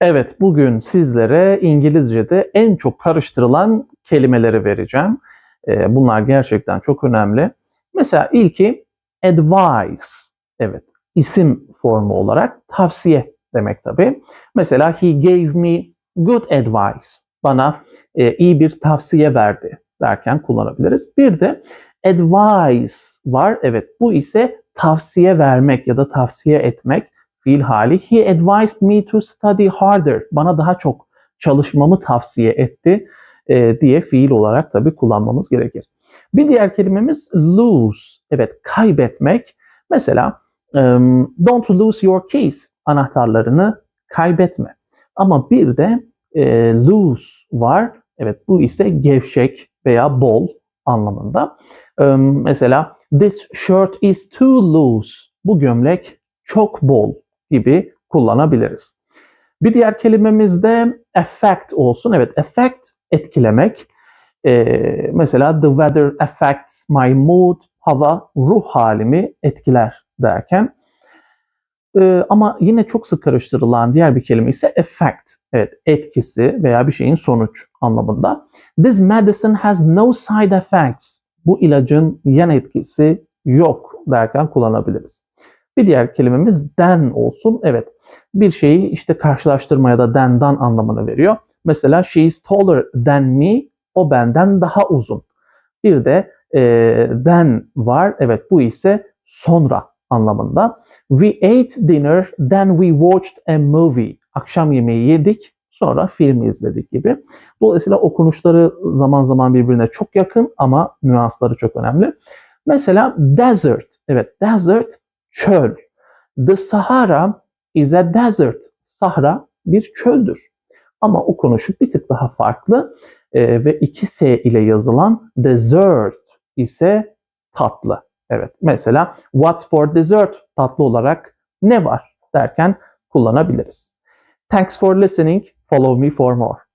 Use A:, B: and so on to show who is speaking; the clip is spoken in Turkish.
A: Evet, bugün sizlere İngilizce'de en çok karıştırılan kelimeleri vereceğim. Ee, Bunlar gerçekten çok önemli. Mesela ilki advice. Evet, isim formu olarak tavsiye demek tabii. Mesela he gave me good advice. Bana e, iyi bir tavsiye verdi derken kullanabiliriz. Bir de advice var. Evet, bu ise tavsiye vermek ya da tavsiye etmek fiil hali. He advised me to study harder. Bana daha çok çalışmamı tavsiye etti e, diye fiil olarak tabii kullanmamız gerekir. Bir diğer kelimemiz lose. Evet, kaybetmek. Mesela um, don't lose your keys. Anahtarlarını kaybetme. Ama bir de e, loose var. Evet, bu ise gevşek veya bol anlamında. Um, mesela this shirt is too loose. Bu gömlek çok bol gibi kullanabiliriz. Bir diğer kelimemiz de affect olsun. Evet, affect etkilemek. Ee, mesela the weather affects my mood. Hava ruh halimi etkiler derken. Ee, ama yine çok sık karıştırılan diğer bir kelime ise effect. Evet, etkisi veya bir şeyin sonuç anlamında. This medicine has no side effects. Bu ilacın yan etkisi yok derken kullanabiliriz. Bir diğer kelimemiz den olsun. Evet, bir şeyi işte karşılaştırmaya da than'dan anlamını veriyor. Mesela she is taller than me. O benden daha uzun. Bir de e, than var. Evet, bu ise sonra anlamında. We ate dinner, then we watched a movie. Akşam yemeği yedik, sonra film izledik gibi. Dolayısıyla okunuşları zaman zaman birbirine çok yakın ama nüansları çok önemli. Mesela desert. Evet, desert çöl. The Sahara is a desert. Sahra bir çöldür. Ama okunuşu bir tık daha farklı e, ve iki S ile yazılan dessert ise tatlı. Evet, mesela what's for dessert tatlı olarak ne var derken kullanabiliriz. Thanks for listening. Follow me for more.